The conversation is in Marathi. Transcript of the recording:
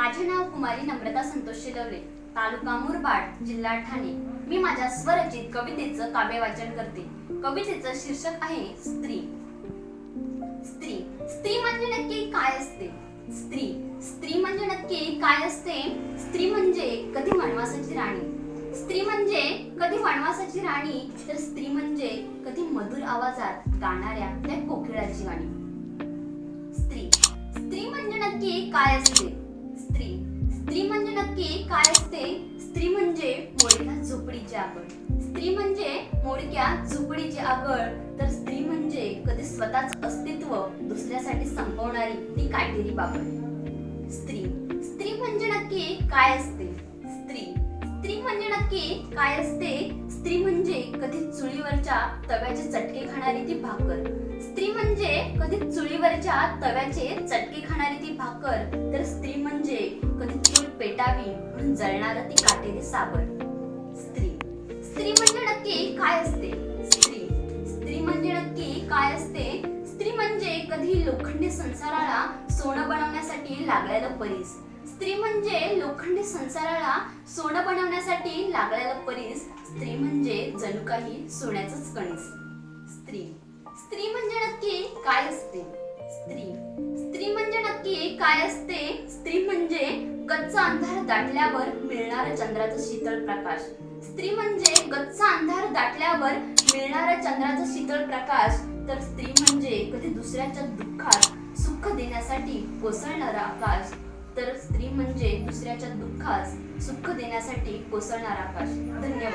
माझे नाव कुमारी नम्रता संतोष शिलवले तालुका मुरबाड जिल्हा ठाणे. मी माझ्या स्वरचित कवितेचं काव्य वाचन करते. कवितेचं शीर्षक आहे स्त्री. स्त्री. स्त्री म्हणजे नक्की काय असते? स्त्री. स्त्री म्हणजे नक्की काय असते? स्त्री म्हणजे कधी वनवासाची राणी. स्त्री म्हणजे कधी वनवासाची राणी तर स्त्री म्हणजे कधी मधुर आवाजात गाणाऱ्या त्या कोकिळाची गाणी स्त्री. स्त्री म्हणजे नक्की काय असते? स्त्री. स्त्री म्हणजे नक्की काय असते? स्त्री म्हणजे मोडक्या झोपडीची आगळ. स्त्री म्हणजे मोडक्या झोपडीची आगळ. तर स्त्री म्हणजे कधी स्वतःच अस्तित्व दुसऱ्यासाठी संपवणारी ती काटेरी बाबळ. स्त्री. स्त्री म्हणजे नक्की काय असते? स्त्री. स्त्री म्हणजे नक्की काय असते? स्त्री म्हणजे कधी चुलीवरच्या तव्याचे चटके खाणारी ती भाकर. स्त्री म्हणजे कधी चुलीवरच्या तव्याचे चटके खाणारी ती भाकर. पेटावी म्हणून जळणार ती काटेरी साबर स्त्री. स्त्री म्हणजे नक्की काय असते? स्त्री. स्त्री म्हणजे नक्की काय असते? स्त्री म्हणजे कधी लोखंडी संसाराला सोनं बनवण्यासाठी लागलेलं परीस. स्त्री म्हणजे लोखंडी संसाराला सोनं बनवण्यासाठी लागलेलं परीस. स्त्री म्हणजे जणू काही सोन्याचंच कणीस. स्त्री. स्त्री म्हणजे नक्की काय असते? स्त्री. स्त्री म्हणजे नक्की काय असते? स्त्री म्हणजे कच्चा अंधार दाटल्यावर मिळणार चंद्राचा शीतळ प्रकाश. स्त्री म्हणजे गच्चा अंधार दाटल्यावर मिळणारा चंद्राचा शीतळ प्रकाश. तर स्त्री म्हणजे कधी दुसऱ्याच्या दुःखात सुख देण्यासाठी कोसळणारा आकाश. तर स्त्री म्हणजे दुसऱ्याच्या दुःखास सुख देण्यासाठी कोसळणारा आकाश. धन्यवाद.